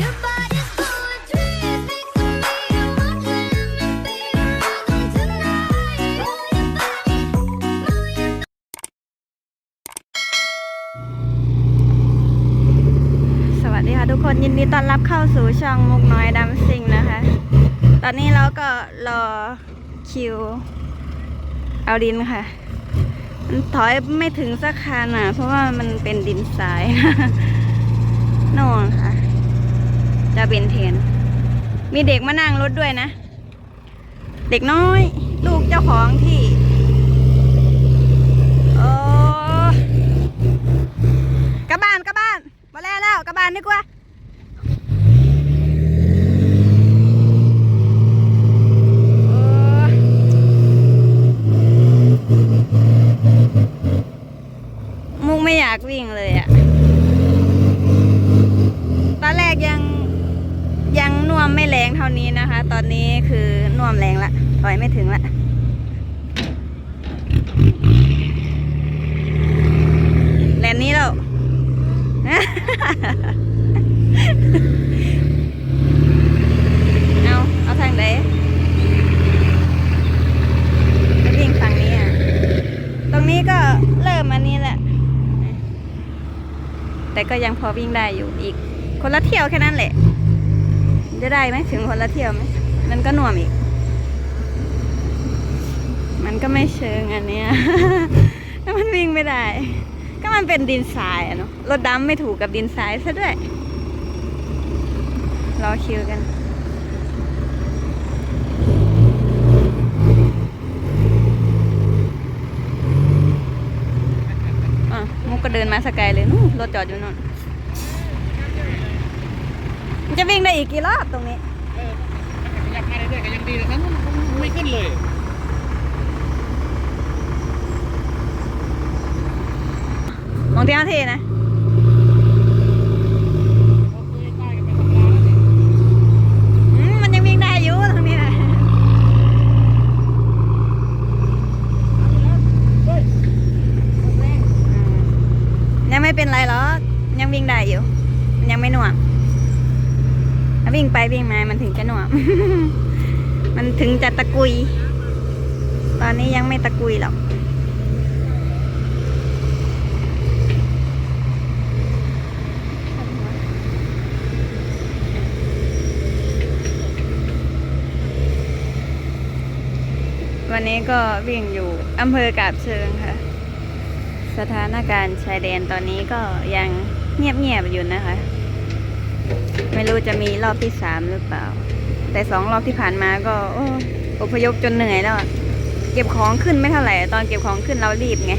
สวัสดีค่ะทุกคนยินดีต้อนรับเข้าสู่ช่องมุกน้อยดำซิงนะคะ ตอนนี้เราก็รอคิว เอาดินค่ะ มันถอยไม่ถึงสักคันอะ เพราะว่ามันเป็นดินทรายน่นค่ะ จะเป็นเทน มีเด็กมานั่งรถด้วยนะ เด็กน้อย ลูกเจ้าของที่โอ้กลับบ้านกลับบ้านมาแล้วแล้วกลับบ้านดีกว่ามุกไม่อยากวิ่งเลยอะตอนแรกยังยังน่ว มไม่แรงเท่านี้นะคะ ตอนนี้คือน่วมแรงละถอยไม่ถึงละแลนนี้แล้วเอาเอาทางไหนไปวิ่งฝั่งนี้อะ ตรงนี้ก็เริ่มอันนี้แหละ แต่ก็ยังพอวิ่งได้อยู่อีก คนละเที่ยวแค่นั้นแหละ จะได้ไหมถึงคนละเที่ยวไหมมันก็หน่วมอีก มันก็ไม่เชิงอันเนี้ยถ้ามันวิ่งไม่ได้ ก็มันเป็นดินทรายอะเนาะรถดำไม่ถูกกับดินทรายซะด้วยรอคิวกันอะมุกก็เดินมาสกายเลยนู่นรถจอดอยู่นู่น จะวิ่งได้อีกกี่รอบตรงนี้ เออขยับมาเรื่อยๆก็ยังดีแต่นั้นมันไม่ขึ้นเลยมองเที่ยวที่นะเราคุยใต้กันเป็นสัปดาห์แล้วนี่อืมมันยังวิ่งได้อยู่ตรงนี้นะเฮ้ยรถแรงอืมยังไม่เป็นไรหรอกยังวิ่งได้อยู่ มันยังไม่หน่วงถ้า วิ่งไปวิ่งมา มันถึงจะหน่วงมันถึงจะตะกุย ตอนนี้ยังไม่ตะกุยหรอก วันนี้ก็วิ่งอยู่อำเภอกาบเชิงค่ะ สถานการณ์ชายแดนตอนนี้ก็ยังเงียบๆอยู่นะคะ ไม่รู้จะมีรอบที่สามหรือเปล่า แต่สองรอบที่ผ่านมาก็โอ้อพยพจนเหนื่อยแล้วเก็บของขึ้นไม่เท่าไหร่ ตอนเก็บของขึ้นเรารีบไง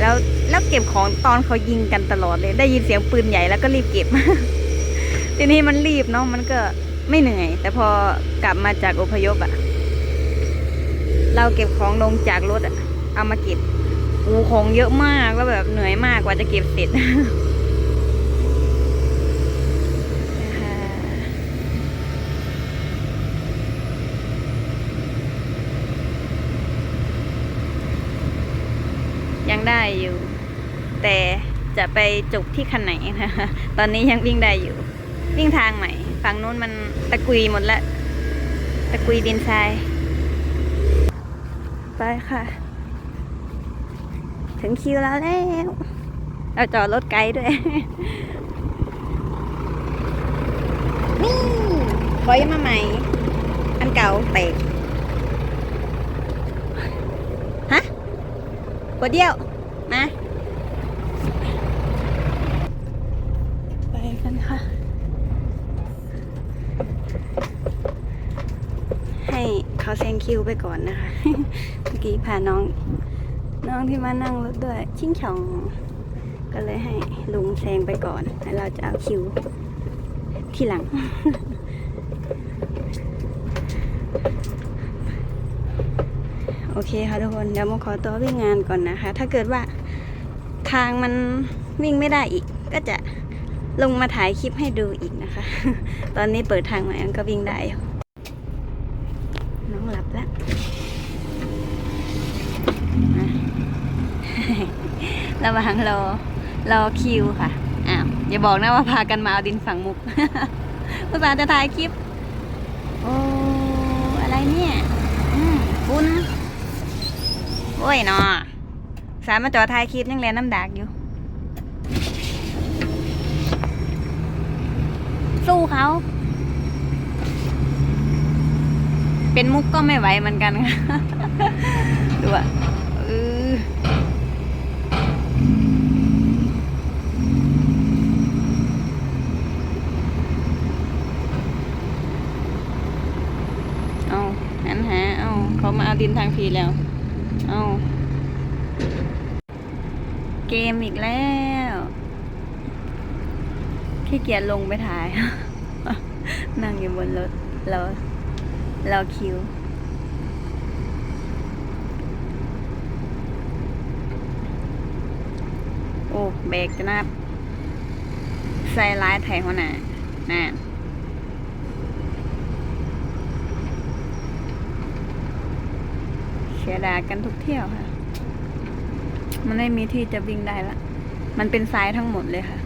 แล้วแล้วเก็บของตอนเขายิงกันตลอดเลย ได้ยินเสียงปืนใหญ่แล้วก็รีบเก็บ ทีนี้มันรีบเนาะมันก็ไม่เหนื่อย แต่พอกลับมาจากอพยพอะเราเก็บของลงจากรถอะเอามาเก็บอูของเยอะมากแล้วแบบเหนื่อยมากกว่าจะเก็บเสร็จ ยังได้อยู่ แต่ จะไปจบที่คันไหนนะคะตอนนี้ยังวิ่งได้อยู่ วิ่งทางใหม่ ฝั่งนู้นมันตะกุยหมดแล้วตะกุยดินทราย ไปค่ะ ถึงคิวแล้วแล้วเราจอดรถไกลด้วย นี่ถอยมาใหม่ อันเก่าเตกฮะกดเดียว มา ไปกันค่ะ ให้เขาแซง คิวไปก่อนนะคะ เมื่อกี้พาน้อง น้องที่มานั่งรถด้วย ชิงช่อง ก็เลยให้ลุงแซงไปก่อน แล้วเราจะเอาคิวที่หลัง โอเคค่ะทุกคน เดี๋ยวโมขอตัววิ่งงานก่อนนะคะ ถ้าเกิดว่าทางมันวิ่งไม่ได้อีก ก็จะลงมาถ่ายคลิปให้ดูอีกนะคะ ตอนนี้เปิดทางใหม่มันก็วิ่งได้อยู่ ลับแล้วระหว่างรอรอคิวค่ะ อ้าว อย่าบอกนะว่าพากันมาเอาดินฝังมุกอุตส่าห์จะถ่ายคลิป โอ้ อะไรเนี่ย อืมคุณโอ้ยนาะสามมาจอถ่ายคลิปยังแลน้ำดากอยู่ สู้เขา เป็นมุกก็ไม่ไหวเหมือนกันค่ะดูอะเออเอาหันหา เอาเขามาเอาดินทางพีแล้ว เอาเกมอีกแล้วขี้เกียจลงไปถ่าย นั่งอยู่บนรถรอ รอคิว โอ้เบรกจะนับใส่ร้ายไทยหัวหน้าน่ะเสียดากันทุกเที่ยวค่ะ มันไม่มีที่จะวิ่งได้ละ มันเป็นซ้ายทั้งหมดเลยค่ะ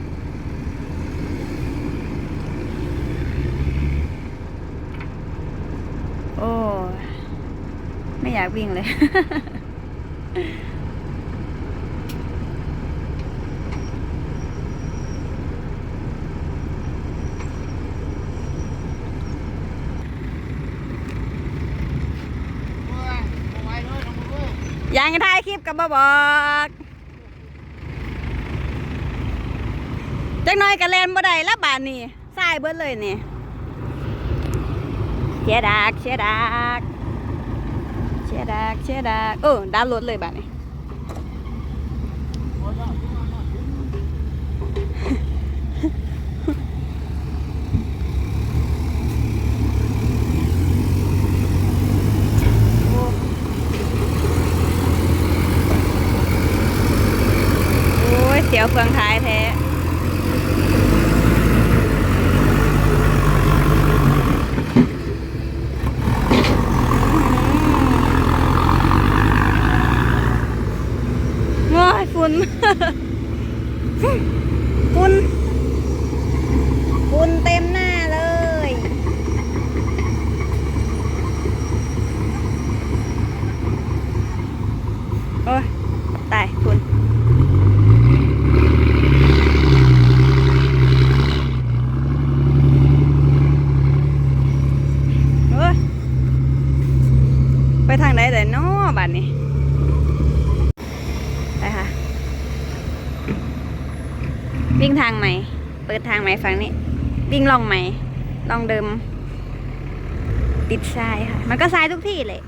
โอ้ไม่อยากวิ่งเลย ยังถ่ายคลิปกับบ่บอกจักหน่อยกะแลนบ่ได้ละบาดนี้สายเบิดเลยนี่ เชียดากเชียดากเชียดากเชียดากเออดาวน์โหลดเลยบาดนี้ โอ้ยเสียวเฟืองท้ายแท้ ง้อยฝุ่น ฝุ่นฝุ่นเต็มหน้าเลย โอ้ย ตายฝุ่น เอ้ยไปทางไหนแต่นอบ้านนี้ ไปค่ะ วิ่งทางใหม่ เปิดทางใหม่ฝั่งนี้ วิ่งลองใหม่ ลองเดิม ติดทรายค่ะ มันก็ทรายทุกที่เลย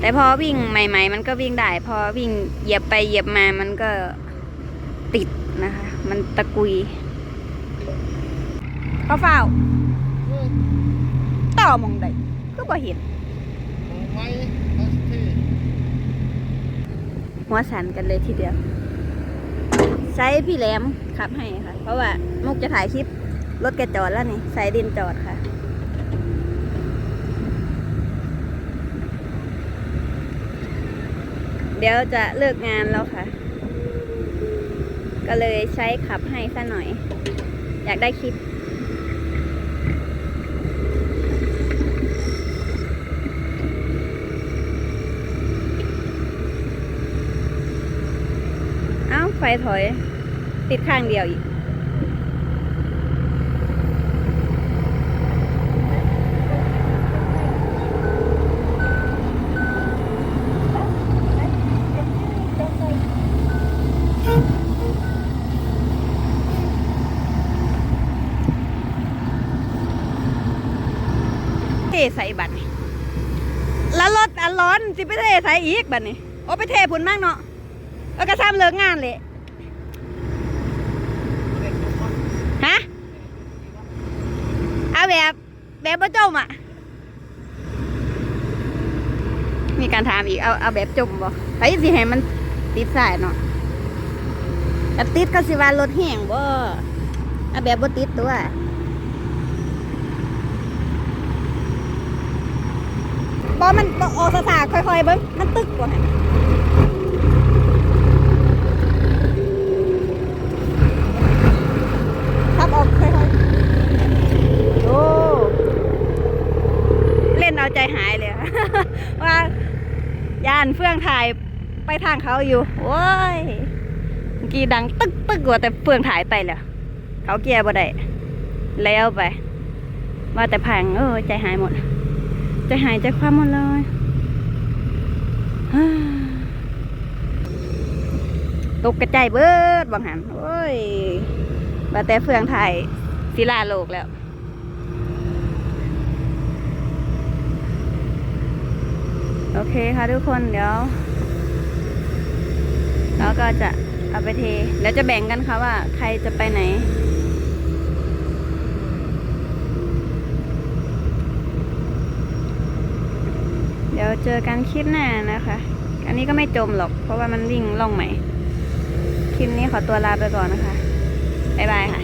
แต่พอวิ่งใหม่ ๆ มันก็วิ่งได้ พอวิ่งเหยียบไปเหยียบมา มันก็ติดนะคะ มันตะกุยก็เฝ้าเฮ้ยต่อมองใดก็บ่เห็นเอาไว้เอาสิหัวสันกันเลยทีเดียว ใช้พี่แหลมขับให้ค่ะ เพราะว่ามุกจะถ่ายคลิปรถแกจอดแล้วนี่ใส่ดินจอดค่ะเดี๋ยวจะเลิกงานแล้วค่ะ ก็เลยใช้ขับให้ซะหน่อย อยากได้คลิป เอ้า ไฟถอย ติดข้างเดียวอีกเทใส่บัตรนี่แล้วรถอันร้อนสิไปเทใส่อีกบัตรนี่โอ้ไปเทพุ่นมากเนาะแล้วก็ซ้ำเลิกงานเลย ฮะ เอา แบบแบบบ่จมอะ มีการถามอีกเอาเอาแบบจมบ่ไปสิให้มันติดสายเนาะถ้าติดก็สิว่ารถแห้งบ่เอาแบบบ่ติดตัวบอมันออกสาค่อยๆเบิ้งมันตึกกว่าหั่น ย่านเฟื่องถ่ายไปทางเขาอยู่โว้ยเมื่อกี้ดังตึกตึกว่าแต่เฟื่องถ่ายไปแล้วเขาเกียร์บ่ได้แล้วไปว่าแต่พังเออใจหายหมด ใจหายใจความหมดเลยตกกระจายเบิดบางหันโอ้ยว่าแต่เฟื่องถ่ายศิลาโลกแล้ว โอเคค่ะทุกคนเดี๋ยวเราก็จะเอาไปเท แล้วจะแบ่งกันค่ะว่าใครจะไปไหน เดี๋ยวเจอกันคลิปหน้านะคะ อันนี้ก็ไม่จมหรอก เพราะว่ามันวิ่งล่องใหม่ คลิปนี้ขอตัวลาไปก่อนนะคะ บ๊ายบายค่ะ